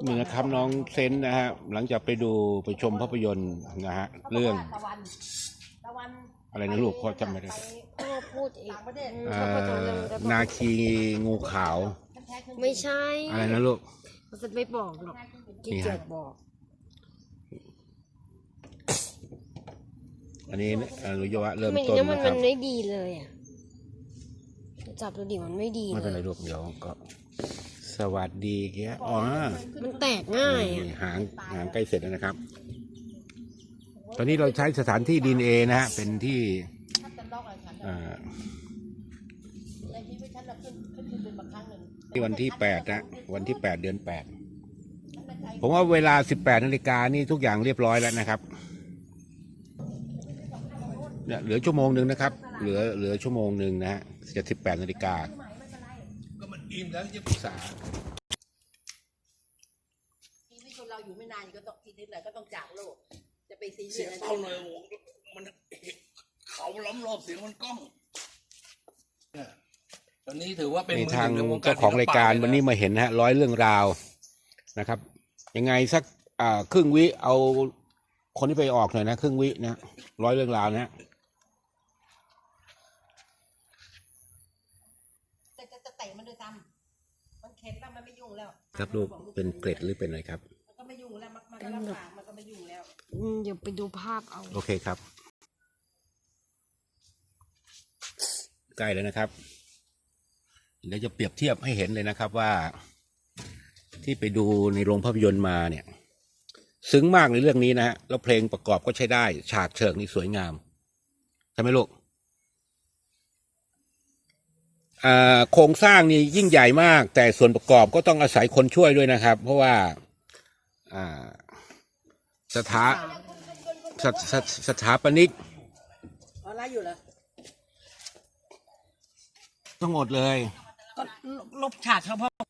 เหมือนนะครับน้องเซนนะฮะหลังจากไปดูไปชมภาพยนตร์นะฮะเรื่อง ตะวันตะวันอะไรนะลูกพ่อจำไม่ได้ พ่อพูดอีกต่างประเทศเอ่ถ้าพ่ออจำเรื่องได้นาคีงูขาว ไม่ใช่อะไรนะลูกมันจะไม่บอกหรอกขี้นี่ฮะเกียจบอก อันนี้อนุยวะเริ่มไม่ต้นงั้นมันนะคมัรับนไม่ดีเลยอะ จับดูดิมันไม่ดีไม่เลเป็นไรยลูกเดี๋ยวก็ สวัสดีแกอ๋อมันแตกง่ายอะนี่หางหางใกล้เสร็จแล้วนะครับ ตอนนี้เราใช้สถานที่ดีเอนะฮะเป็นที่ถ้าเป็นดอกอะไรฉันอ่าในชีวิตฉันเราขึ้นขึ้นขึ้นเป็นบางครั้งหนึ่งที่วันที่แปดนะวันที่แปดเดือนแปดผมว่าเวลาสิบแปดนาฬิกานี่ทุกอย่างเรียบร้อยแล้วนะครับเนี่ยเหลือชั่วโมงหนึ่งนะครับ เหลือเหลือชั่วโมงหนึ่งนะฮะจะสิบแปดนาฬิกาก็มัน อิ่มแล้วจะสามชีวิตคนเราอยู่ไม่นานก็ต้องทีนึงแหละก็ต้องจากโลก จะไปซีเรีเสียยสงอะไรเต้าเลยโอ้โหมันเขาล้อมรอบเสียงมันกล้องเนี่ยตอนนี้ถือว่าเป็นมือทางหนึ่ในวงเจ้าของรายการศิลปะวันนี้มาเห็นนะฮะร้อยเรื่องราวนะครับ ยังไงสักอ่าครึ่งวิเอาคนที่ไปออกหน่อยนะครึ่งวินะร้อยเรื่องราวนะฮะ แต่จะจะเตะมัน ด้วยซ้ำมันเข็ดแล้วมันไม่ยุ่งแล้วครับลูกเป็นเกร็ดหรือเป็นอะไรครับ มันก็ไม่ยุ่งแล้วมันมันก็ลำบากมันก็ไม่ยุ่งแล้ว อืมเดี๋ยวไปดูภาพเอา โอเคครับ ใกล้แล้วนะครับเดี๋ยวจะเปรียบเทียบให้เห็นเลยนะครับว่า ที่ไปดูในโรงภาพยนตร์มาเนี่ย ซึ้งมากในเรื่องนี้นะฮะแล้วเพลงประกอบก็ใช้ได้ ฉากเฉิกนี่สวยงามใช่ไหมลูกอ่า โครงสร้างนี่ยิ่งใหญ่มาก แต่ส่วนประกอบก็ต้องอาศัยคนช่วยด้วยนะครับ เพราะว่าอ่าสถาสสสถาปนิกอ๋อไล่อยู่เหรอทั้งหมดเลย ก็ลบฉากเฉพาะ